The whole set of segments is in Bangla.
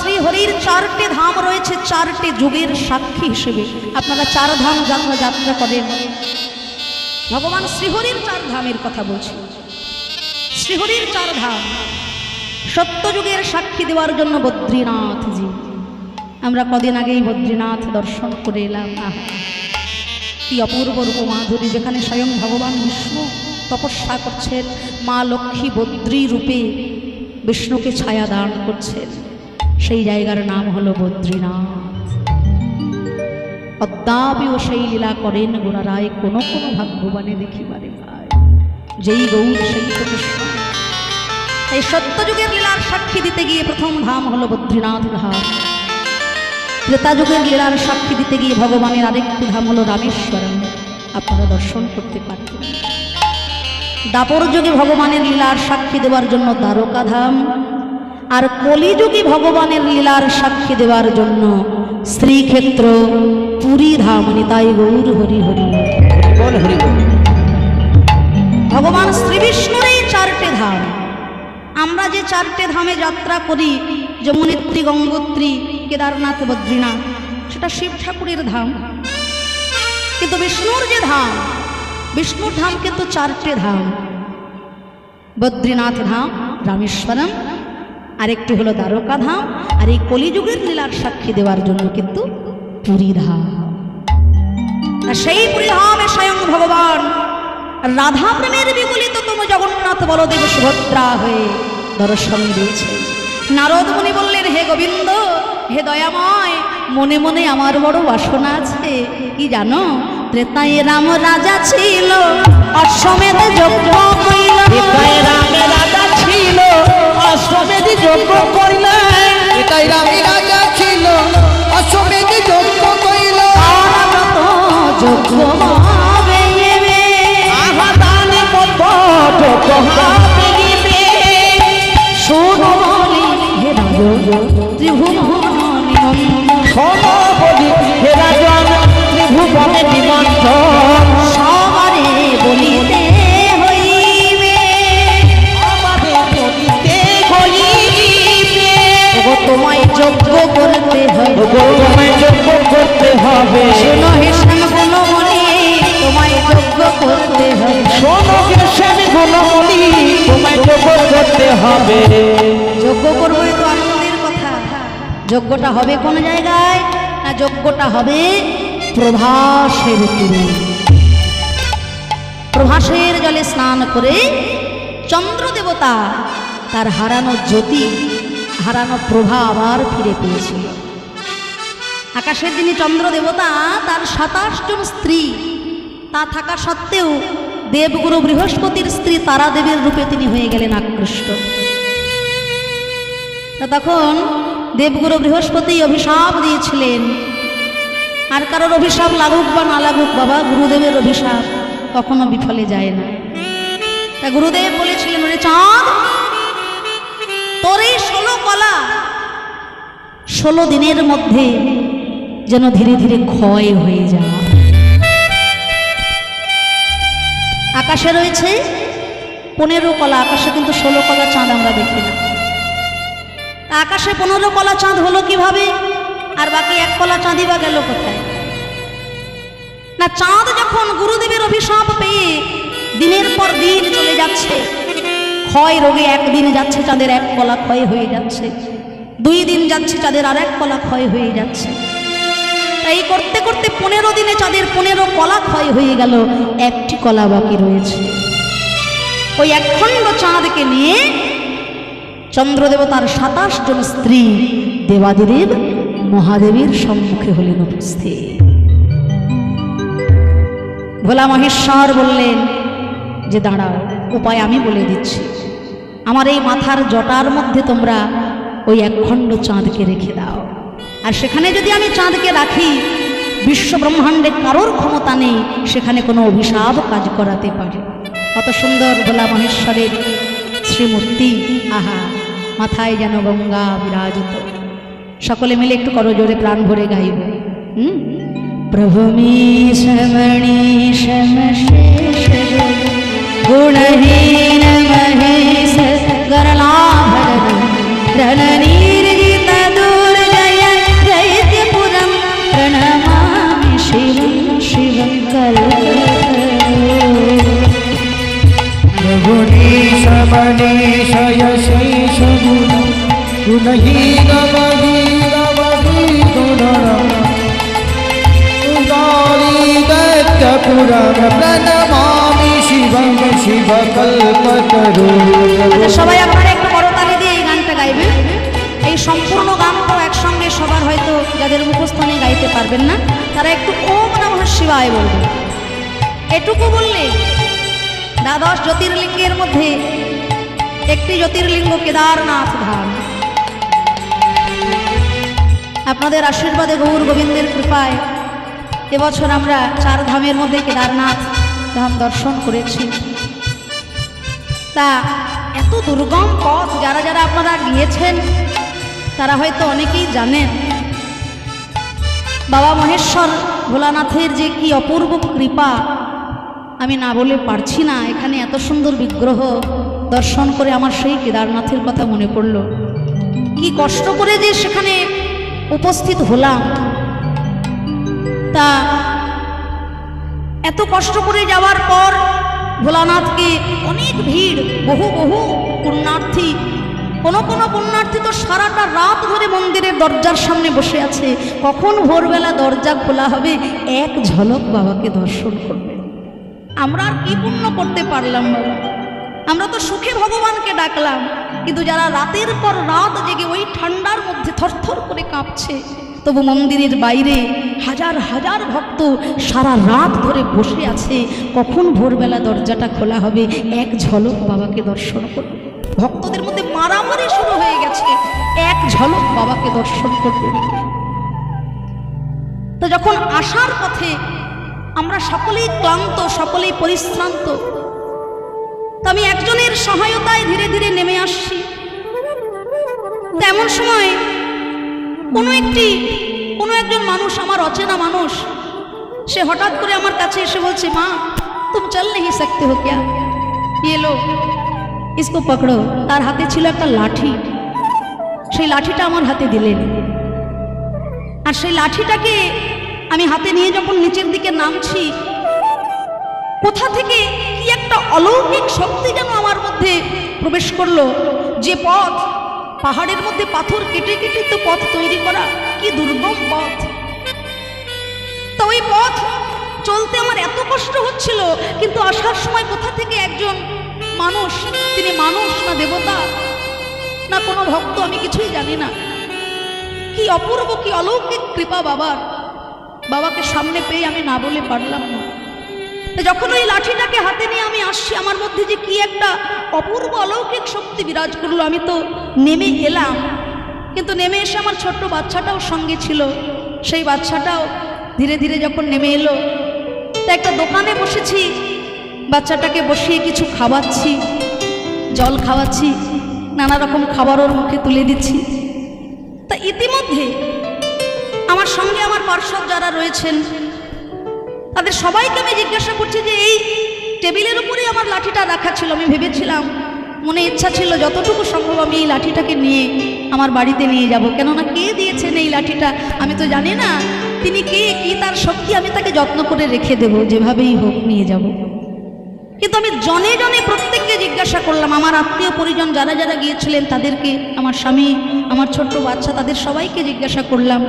শ্রী হরির চারটে ধাম রয়েছে, চারটে যুগের সাক্ষী হিসেবে। আপনারা চার ধাম যাত্রা যাত্রা করেন। ভগবান শ্রীহরির চার ধামের কথা বলছি। শ্রীহরির চার ধাম, সত্যযুগের সাক্ষী দেওয়ার জন্য বদ্রীনাথজি। আমরা কদিন আগেই বদ্রীনাথ দর্শন করে এলাম। কি অপূর্ব রূপ মাধুরী যেখানে স্বয়ং ভগবান বিষ্ণু তপস্যা করছেন, মা লক্ষ্মী বদ্রী রূপে বিষ্ণুকে ছায়া দান করছেন। সেই জায়গার নাম হলো বদ্রীনাথ। অদ্যাপিও সেই লীলা করেন গোড়ারায় কোনো কোনো ভাগ্যবানে দেখিবারে পায়। যেই গৌর সেই এই সত্যযুগের লীলার সাক্ষী দিতে গিয়ে প্রথম ধাম হলো বদ্রীনাথ ধাম ত্রেতাযুগের লীলার সাক্ষী দিতে গিয়ে ভগবানের আরেকটি ধাম হলো রামেশ্বরম। আপনারা দর্শন করতে পারবেন। দাপর যুগে ভগবানের লীলার সাক্ষী দেওয়ার জন্য দ্বারকা ধাম আর কলিযুগে ভগবানের লীলার সাক্ষী দেওয়ার জন্য শ্রীক্ষেত্র পুরী ধাম নিতাই গৌর হরি হরি। হরি ভগবান শ্রী বিষ্ণুর এই চারটে ধাম। আমরা যে চারটে ধামে যাত্রা করি যমুনেত্রী গঙ্গোত্রী কেদারনাথ বদ্রীনাথ সেটা শিব ঠাকুরের ধাম। কিন্তু বিষ্ণুর যে ধাম বিষ্ণুর ধাম কিন্তু চারটে ধাম। বদ্রীনাথ ধাম রামেশ্বরম আরেকটি হলো দ্বারকা ধাম আর এই কলিযুগের লীলার সাক্ষী দেওয়ার জন্য কিন্তু পুরী ধাম আর সেই পুরীধামে স্বয়ং ভগবান রাধা প্রেমের বিগলিত তম জগন্নাথ বলদেব সুভদ্রা হয়ে দর্শন দিয়েছে নারদ মুনি বললেন, হে গোবিন্দ, হে দয়াময়, মনে মনে আমার বড় বাসনা আছে। কি জানো, ত্রেতায় রাম রাজা ছিল, অশ্বমেধ যজ্ঞ এটাই রামে রাজা অশ্বমেধি যজ্ঞ করিলেন এটাই রামী রাজা ছিল। অশ্বমেধি যজ্ঞ করিল। যজ্ঞ হবে। যজ্ঞ করব তো আনন্দের কথা। যজ্ঞটা হবে কোন জায়গায়? না, যজ্ঞটা হবে প্রভাসের তীরে। প্রভাসের জলে স্নান করে চন্দ্র দেবতা তার হারানো জ্যোতি, হারানো প্রভা আবার ফিরে পেয়েছিল আকাশের যিনি চন্দ্র দেবতা তার সাতাশ জন স্ত্রী, তা থাকা সত্ত্বেও দেবগুরু বৃহস্পতির স্ত্রী তারা দেবীর রূপে তিনি হয়ে গেলেন আকৃষ্ট। তখন দেবগুরু বৃহস্পতি অভিশাপ দিয়েছিলেন। আর কারোর অভিশাপ লাগুক বা না লাগুক, বাবা, গুরুদেবের অভিশাপ কখনো বিফলে যায় না। তা গুরুদেব বলেছিলেন মানে চাঁদ, তোর এই ষোলো কলা ষোলো দিনের মধ্যে যেন ধীরে ধীরে ক্ষয় হয়ে যায় আকাশে রয়েছে। পনেরো কলা আকাশে কিন্তু ষোলো কলা চাঁদ আমরা দেখি না। আকাশে পনেরো কলা চাঁদ হলো কীভাবে? আর বাকি এক কলা চাঁদই বা গেল কোথায়? না, চাঁদ যখন গুরুদেবের অভিশাপ পেয়ে দিনের পর দিন চলে যাচ্ছে, ক্ষয় রোগে একদিন যাচ্ছে, চাঁদের এক কলা ক্ষয় হয়ে যাচ্ছে। দুই দিন যাচ্ছে, চাঁদের আর এক কলা ক্ষয় হয়ে যাচ্ছে। তাই করতে করতে পনেরো দিনে চাঁদের পনেরো কলা ক্ষয় হয়ে গেল, একটি কলা বাকি রয়েছে। ওই একখণ্ড চাঁদকে নিয়ে চন্দ্রদেবতার সাতাশ জন স্ত্রী দেবাদিদেব মহাদেবীর সম্মুখে হলেন উপস্থিত। ভোলা মহেশ্বর বললেন, যে দাঁড়াও, উপায় আমি বলে দিচ্ছি। আমার এই মাথার জটার মধ্যে তোমরা ওই একখণ্ড চাঁদকে রেখে দাও। আর সেখানে যদি আমি চাঁদকে রাখি বিশ্ব ব্রহ্মাণ্ডে কারোর ক্ষমতা নেই, সেখানে কোনো অভিশাপ কাজ করাতে পারে। কত সুন্দর ভোলা মহেশ্বরের শ্রীমূর্তি, আহা, মাথায় যেন গঙ্গা বিরাজিত। সকলে মিলে একটু করো জোরে প্রাণ ভরে গাইব। হুম? প্রভু মীশমণীশ গুণহীন মহেশ গরলাভরণ শিব কল্পতরু সবাই আপনারা একটু করতালি দিয়ে এই গানটা গাইবেন এই সম্পূর্ণ গান তো একসঙ্গে সবার হয়তো যাদের মুখস্থানে গাইতে পারবেন না, তারা একটু ওম নম শিবায় বলবেন এটুকু বললে দ্বাদশ জ্যোতির্লিঙ্গের মধ্যে একটি জ্যোতির্লিঙ্গ কেদারনাথ ধাম। আপনাদের আশীর্বাদে গৌর গোবিন্দের কৃপায় এবছর আমরা চার ধামের মধ্যে কেদারনাথ ধাম দর্শন করেছি। তা এত দুর্গম পথ যারা যারা আপনারা গিয়েছেন, তারা হয়তো অনেকেই জানেন। বাবা মহেশ্বর ভোলানাথের যে কি অপূর্ব কৃপা, আমি না বলে পারছি না, এখানে এত সুন্দর বিগ্রহ দর্শন করে আমার সেই কেদারনাথের কথা মনে পড়ল। কি কষ্ট করে যে সেখানে উপস্থিত হলাম। তা এত কষ্ট করে যাওয়ার পর ভোলানাথকে অনেক ভিড়, বহু বহু পুণ্যার্থী। কোনো কোনো পুণ্যার্থী তো সারাটা রাত ধরে মন্দিরের দরজার সামনে বসে আছে। কখন ভোরবেলা দরজা খোলা হবে? এক ঝলক বাবাকে দর্শন করবে। আমরা আর কি পুণ্য করতে পারলাম বাবা? আমরা তো সুখে ভগবানকে ডাকলাম। কিন্তু যারা রাতের পর রাত জেগে ওই ঠান্ডার মধ্যে থরথর করে কাঁপছে তবু মন্দিরের বাইরে হাজার হাজার ভক্ত সারা রাত ধরে বসে আছে। কখন ভোরবেলা দরজাটা খোলা হবে? এক ঝলক বাবাকে দর্শন করবে ভক্তদের মধ্যে মারামারি শুরু হয়ে গেছে। এক ঝলক বাবাকে দর্শন করবে তো যখন আসার পথে আমরা সকলেই ক্লান্ত, সকলেই পরিশ্রান্ত, তো আমি একজনের সহায়তায় ধীরে ধীরে নেমে আসছি। তেমন সময় কোনো একটি, কোনো একজন মানুষ আমার অচেনা মানুষ, সে হঠাৎ করে আমার কাছে এসে বলছে, মা, তুমি চল নেই সকতে হো ক্যা? ইয়ে লোক, ইসকো পকড়ো, তার হাতে ছিল একটা লাঠি। সেই লাঠিটা আমার হাতে দিলেন। আর সেই লাঠিটাকে আমি হাতে নিয়ে যখন নিচের দিকে নামছি, কোথা থেকে কি একটা অলৌকিক শক্তি যেন আমার মধ্যে প্রবেশ করল, যে পথ পাহাড়ের মধ্যে পাথর কেটে কেটে তো পথ তৈরি করা কি দুর্গম পথ? তো ওই পথ চলতে আমার এত কষ্ট হচ্ছিল, কিন্তু আসার সময় কোথা থেকে একজন মানুষ, তিনি মানুষ না দেবতা, না কোনো ভক্ত আমি কিছুই জানি না। কি অপূর্ব, কি অলৌকিক কৃপা বাবার। বাবাকে সামনে পেয়ে আমি না বলে পারলাম না। যখন ওই লাঠিটাকে হাতে নিয়ে আমি আসছি, আমার মধ্যে যে কি একটা অপূর্ব অলৌকিক শক্তি বিরাজ করল, আমি তো নেমে এলাম কিন্তু নেমে এসে আমার ছোট্ট বাচ্চাটাও সঙ্গে ছিল। সেই বাচ্চাটাও ধীরে ধীরে যখন নেমে এলো, তা একটা দোকানে বসেছি, বাচ্চাটাকে বসিয়ে কিছু খাওয়াচ্ছি, জল খাওয়াচ্ছি, নানা রকম খাবার ওর মুখে তুলে দিচ্ছি। তা ইতিমধ্যে আমার সঙ্গে আমার পার্শ্বদ যারা রয়েছেন তাদের সবাইকে আমি জিজ্ঞাসা করছি যে এই টেবিলের উপরেই আমার লাঠিটা রাখা ছিল, আমি ভেবেছিলাম, মনে ইচ্ছা ছিল যতটুকু সম্ভব আমি এই লাঠিটাকে নিয়ে আমার বাড়িতে নিয়ে যাব। কেননা কে দিয়েছেন এই লাঠিটা? আমি তো জানি না তিনি কে, কি তার শক্তি, আমি তাকে যত্ন করে রেখে দেব, যেভাবেই হোক নিয়ে যাব। কিন্তু আমি জনে জনে প্রত্যেককে জিজ্ঞাসা করলাম, আমার আত্মীয় পরিজন যারা যারা গিয়েছিলেন তাদেরকে, আমার স্বামী, আমার ছোট্ট বাচ্চা, তাদের সবাইকে জিজ্ঞাসা করলাম।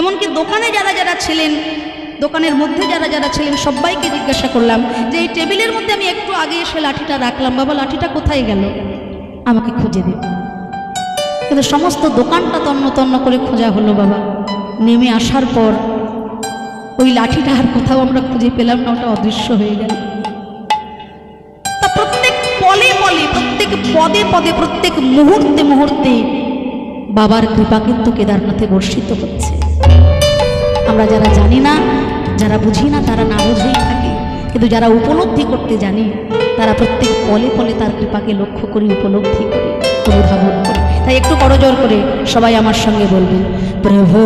এমনকি দোকানে যারা যারা ছিলেন দোকানের মধ্যে যারা যারা ছিলেন সবাইকে জিজ্ঞাসা করলাম যে এই টেবিলের মধ্যে আমি একটু আগে এসে লাঠিটা রাখলাম, বাবা, লাঠিটা কোথায় গেল? আমাকে খুঁজে দিন কিন্তু সমস্ত দোকানটা তন্ন তন্ন করে খোঁজা হলো, বাবা, নেমে আসার পর ওই লাঠিটা আর কোথাও আমরা খুঁজে পেলাম না, ওটা অদৃশ্য হয়ে গেল। তা প্রত্যেক প্রত্যেক পদে পদে, প্রত্যেক মুহূর্তে মুহূর্তে বাবার কৃপা কিন্তু কেদারনাথে বর্ষিত হচ্ছে। আমরা যারা জানি না যারা বুঝি না তারা না বুঝেই থাকি কিন্তু যারা উপলব্ধি করতে জানি তারা প্রত্যেক পলে পলে তার কৃপাকে লক্ষ্য করে উপলব্ধি করে অনুধাবন করে তাই একটু করজোর করে সবাই আমার সঙ্গে বলবেন প্রভু